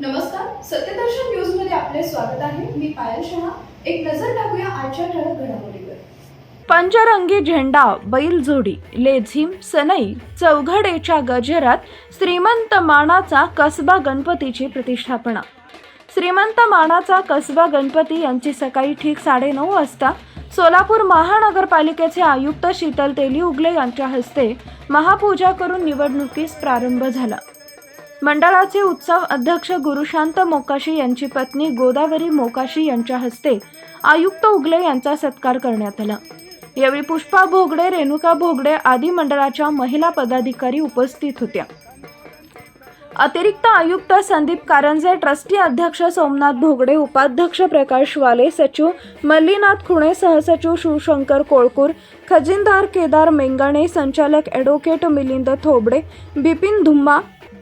नमस्कार सत्यदर्शन न्यूजमध्ये आपले स्वागत आहे. मी पायल शहा. एक नजर टाकूया आजच्या ठळक घडामोडीवर. पंचरंगी झेंडा बैलजोडी लेझिम सनई चौघडेच्या गजरात श्रीमंत मानाचा कसबा गणपतीची प्रतिष्ठापना. श्रीमंत मानाचा कसबा गणपती यांची सकाळी ठीक साडेनऊ वाजता सोलापूर महानगरपालिकेचे आयुक्त शीतल तेली उगले यांच्या हस्ते महापूजा करून निवडणुकीस प्रारंभ झाला. मंडळाचे उत्सव अध्यक्ष गुरुशांत मोकाशी यांची पत्नी गोदावरी मोकाशी यांच्या हस्ते आयुक्त उगले यांचा सत्कार करण्यात आला. यावेळी पुष्पा भोगडे रेणुका भोगडे आदी मंडळाच्या महिला पदाधिकारी उपस्थित होत्या. अतिरिक्त आयुक्त संदीप कारंजे ट्रस्टी अध्यक्ष सोमनाथ भोगडे उपाध्यक्ष प्रकाश वाले सचिव मल्लीनाथ खुणे सहसचिव शिवशंकर कोळकूर खजिनदार केदार मेंगाणे संचालक ॲडव्होकेट मिलिंद थोबडे बिपिन धुम्मा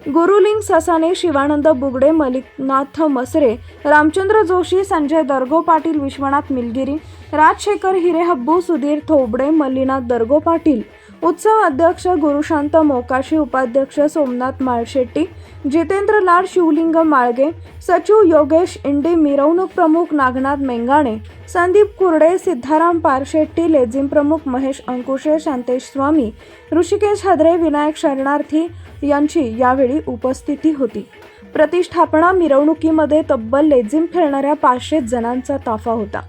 गुरुलिंग ससाने शिवानंद बुगडे मलिकनाथ मसरे रामचंद्र जोशी संजय दर्गो पाटील विश्वनाथ मिलगिरी राजशेखर हिरेहब्बू सुधीर थोबडे मल्लीनाथ दर्गो पाटील उत्सव अध्यक्ष गुरुशांत मोकाशी उपाध्यक्ष सोमनाथ माळशेट्टी जितेंद्र लाड शिवलिंग माळगे सचिव योगेश इंडे मिरवणूक प्रमुख नागनाथ मेंगाणे संदीप कुर्डे सिद्धाराम पारशेट्टी लेझिम प्रमुख महेश अंकुशे शांतेश स्वामी ऋषिकेश हदरे विनायक शरणार्थी यांची यावेळी उपस्थिती होती. प्रतिष्ठापना मिरवणुकीमध्ये तब्बल लेझिम खेळणाऱ्या पाचशे जणांचा ताफा होता.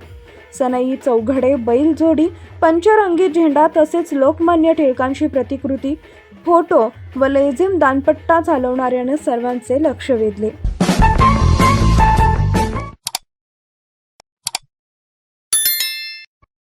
सनई चौघडे बैलजोडी पंचरंगी झेंडा तसेच लोकमान्य टिळकांची प्रतिकृती फोटो व लेझिम दानपट्टा चालवणाऱ्याने सर्वांचे लक्ष वेधले.